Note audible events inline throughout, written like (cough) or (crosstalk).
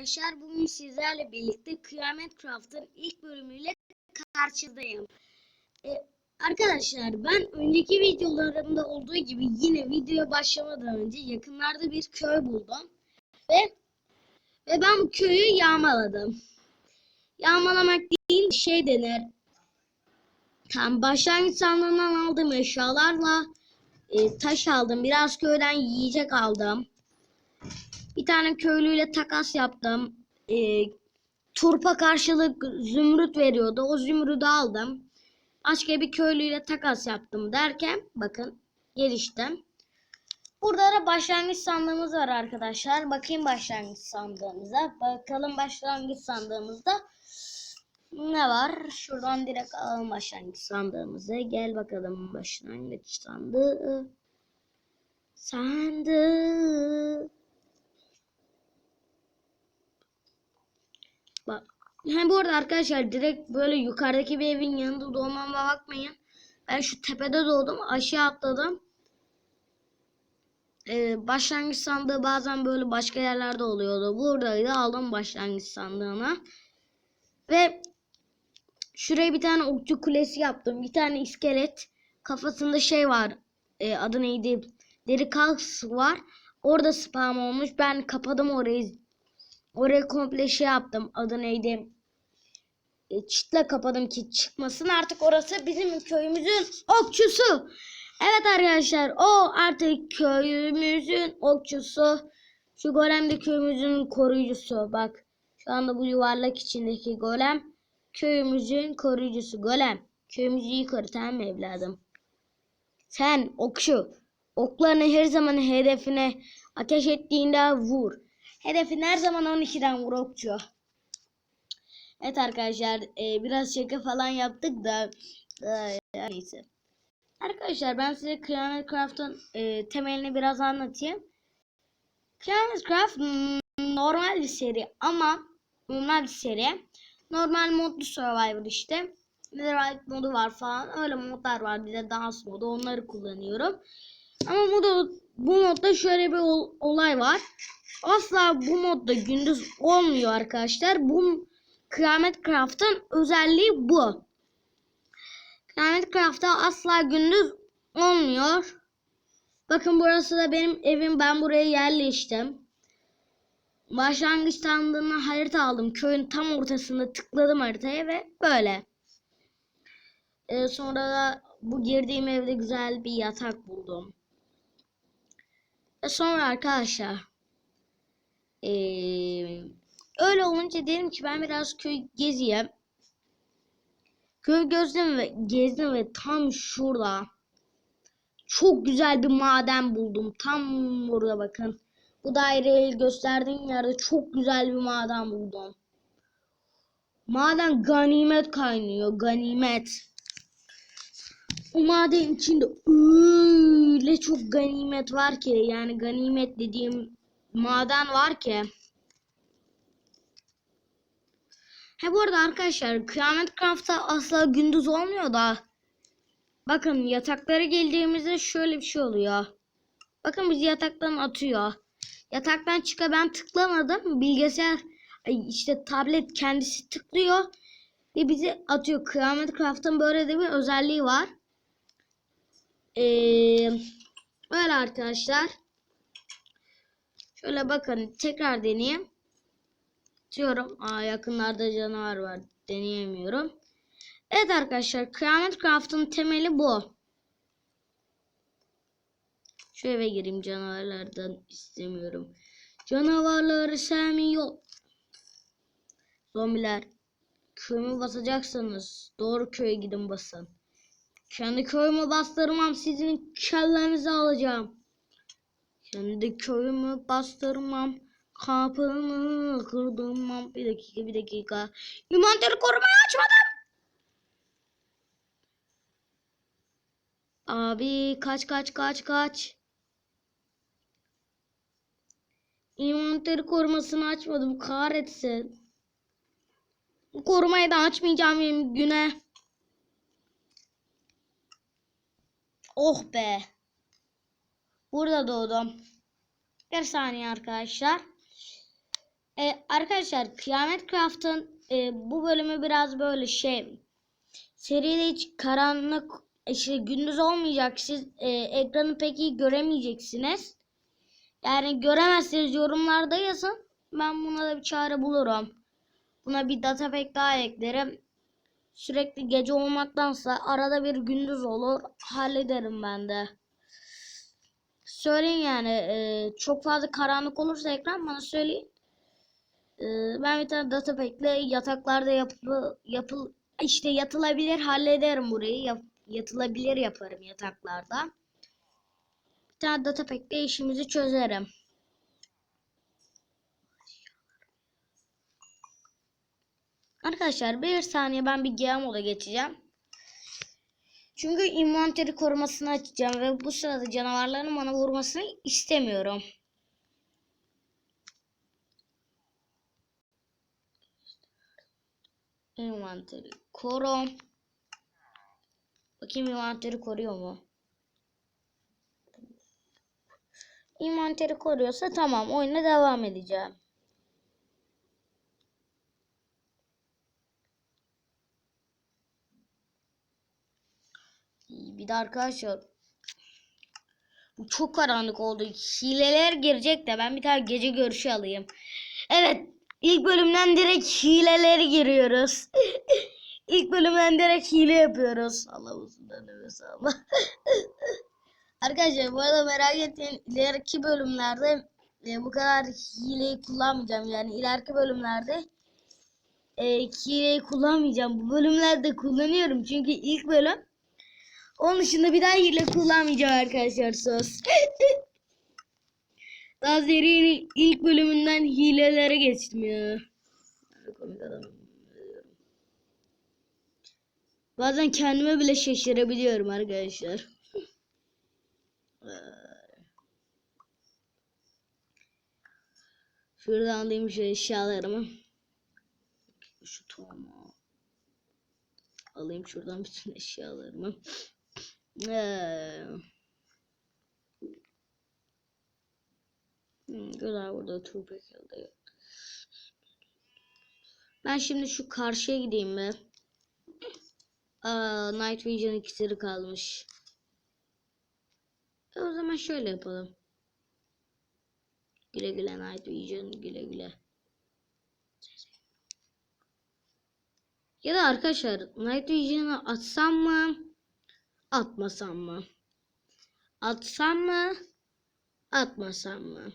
arkadaşlar. Bugün sizlerle birlikte Kıyamet Craft'ın ilk bölümüyle karşınızdayım. Ee, arkadaşlar ben önceki videolarımda olduğu gibi yine videoya başlamadan önce yakınlarda bir köy buldum. Ve ve ben bu köyü yağmaladım. Yağmalamak değil şey denir. Tam başlangıç sandığından aldığım eşyalarla e, taş aldım. Biraz köyden yiyecek aldım. Bir tane köylüyle takas yaptım. Ee, turpa karşılık zümrüt veriyordu. O zümrüdü aldım. Başka bir köylüyle takas yaptım derken bakın geliştim. Burada da başlangıç sandığımız var arkadaşlar. Bakayım başlangıç sandığımıza. Bakalım başlangıç sandığımızda ne var? Şuradan direkt alalım başlangıç sandığımızı. Gel bakalım başlangıç sandığı. Sandığı. Hem bu arada arkadaşlar direkt böyle yukarıdaki bir evin yanında doğmama bakmayın. Ben şu tepede doğdum. Aşağı atladım. Ee, başlangıç sandığı bazen böyle başka yerlerde oluyordu. Buradaydı aldım başlangıç sandığına. Ve şuraya bir tane okçu kulesi yaptım. Bir tane iskelet. Kafasında şey var. Ee, adı neydi? Deri kalks var. Orada spam olmuş. Ben kapadım orayı. Oraya komple şey yaptım. Adı neydi? E, çitle kapadım ki çıkmasın. Artık orası bizim köyümüzün okçusu. Evet arkadaşlar o artık köyümüzün okçusu. Şu golem de köyümüzün koruyucusu. Bak şu anda bu yuvarlak içindeki golem köyümüzün koruyucusu. Golem köyümüzü yukarı tamam mı evladım? Sen okçu oklarını her zaman hedefine ateş ettiğinde vur. Hedefin her zaman 12'den vur okçu. Evet arkadaşlar e, biraz şaka falan yaptık da e, neyse. Arkadaşlar ben size Kıyamet Craft'ın e, temelini biraz anlatayım. Kıyamet Craft mm, normal bir seri ama normal bir seri. Normal modlu Survivor işte. Netherite modu var falan. Öyle modlar var. Bir de dans modu. Onları kullanıyorum. Ama bu, bu modda şöyle bir ol, olay var. Asla bu modda gündüz olmuyor arkadaşlar. Bu Kıyamet Craft'ın özelliği bu. Kıyamet Craft'ta asla gündüz olmuyor. Bakın burası da benim evim. Ben buraya yerleştim. Başlangıç sandığına harita aldım. Köyün tam ortasında tıkladım haritaya ve böyle. Ee, sonra da bu girdiğim evde güzel bir yatak buldum. Ve sonra arkadaşlar ee, öyle olunca dedim ki ben biraz köy gezeyim. Köy gezdim ve gezdim ve tam şurada çok güzel bir maden buldum. Tam burada bakın. Bu daireyi gösterdiğim yerde çok güzel bir maden buldum. Maden ganimet kaynıyor. Ganimet. O maden içinde öyle çok ganimet var ki. Yani ganimet dediğim maden var ki. He bu arada arkadaşlar Kıyamet Craft'ta asla gündüz olmuyor da. Bakın yataklara geldiğimizde şöyle bir şey oluyor. Bakın bizi yataktan atıyor. Yataktan çıka ben tıklamadım. Bilgisayar işte tablet kendisi tıklıyor. Ve bizi atıyor. Kıyamet Craft'ın böyle de bir özelliği var. Ee, böyle arkadaşlar. Şöyle bakın tekrar deneyeyim. Diyorum. Aa, yakınlarda canavar var. Deneyemiyorum. Evet arkadaşlar. Kıyamet Craft'ın temeli bu. Şu eve gireyim. Canavarlardan istemiyorum. Canavarları sevmiyor. Zombiler. Köyümü basacaksınız. Doğru köye gidin basın. Kendi köyümü bastırmam. Sizin kellenizi alacağım. Kendi köyümü bastırmam. Kapımı kırdım. Bir dakika bir dakika. Inventörü korumayı açmadım. Abi kaç kaç kaç kaç. Inventörü korumasını açmadım. Kahretsin. Korumayı da açmayacağım benim güne. Oh be. Burada doğdum. Bir saniye arkadaşlar. E, arkadaşlar Kıyamet Craft'ın e, bu bölümü biraz böyle şey seride hiç karanlık işte gündüz olmayacak. Siz e, ekranı pek iyi göremeyeceksiniz. Yani göremezseniz yorumlarda yazın. Ben buna da bir çare bulurum. Buna bir data pack daha eklerim. Sürekli gece olmaktansa arada bir gündüz olur. Hallederim ben de. Söyleyin yani e, çok fazla karanlık olursa ekran bana söyleyin. E, ben bir tane data pack'le yataklarda yapı, yapıl işte yatılabilir hallederim burayı. Yap, yatılabilir yaparım yataklarda. Bir tane data pack'le işimizi çözerim. Arkadaşlar bir saniye ben bir GM moda geçeceğim. Çünkü inventörü korumasını açacağım ve bu sırada canavarların bana vurmasını istemiyorum. Inventörü koru. Bakayım inventörü koruyor mu? Inventörü koruyorsa tamam oyuna devam edeceğim. Bir de arkadaşlar bu çok karanlık oldu. Hileler girecek de ben bir tane gece görüşü alayım. Evet ilk bölümden direkt hileleri giriyoruz. (laughs) ilk bölümden direkt hile yapıyoruz. Allah uzun nefes (laughs) alma. Arkadaşlar bu arada merak etmeyin ileriki bölümlerde e, bu kadar hileyi kullanmayacağım. Yani ileriki bölümlerde e, hileyi kullanmayacağım. Bu bölümlerde kullanıyorum çünkü ilk bölüm onun dışında bir daha hile kullanmayacağım arkadaşlar söz. (laughs) daha serinin ilk bölümünden hilelere geçtim ya. Bazen kendime bile şaşırabiliyorum arkadaşlar. (laughs) Şuradan alayım şu eşyalarımı. Şu tohumu. Alayım şuradan bütün eşyalarımı. Ee, hmm, güzel burada toprak elde. Ben şimdi şu karşıya gideyim be. Aa, Night Vision iksiri kalmış. E o zaman şöyle yapalım. Güle güle Night Vision güle güle. Ya da arkadaşlar Night Vision'ı atsam mı? Atmasam mı? Atsam mı? Atmasam mı?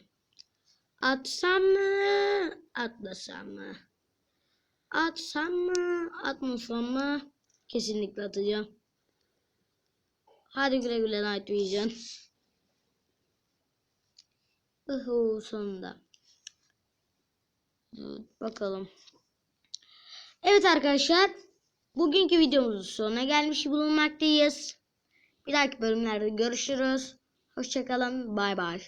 Atsam mı? Atmasam mı? Atsam mı? Atmasam mı? Kesinlikle atacağım. Hadi güle güle Night Vision. Uhu sonunda. Bakalım. Evet arkadaşlar. Bugünkü videomuzun sonuna gelmiş bulunmaktayız. Bir dahaki bölümlerde görüşürüz. Hoşçakalın. Bay bay.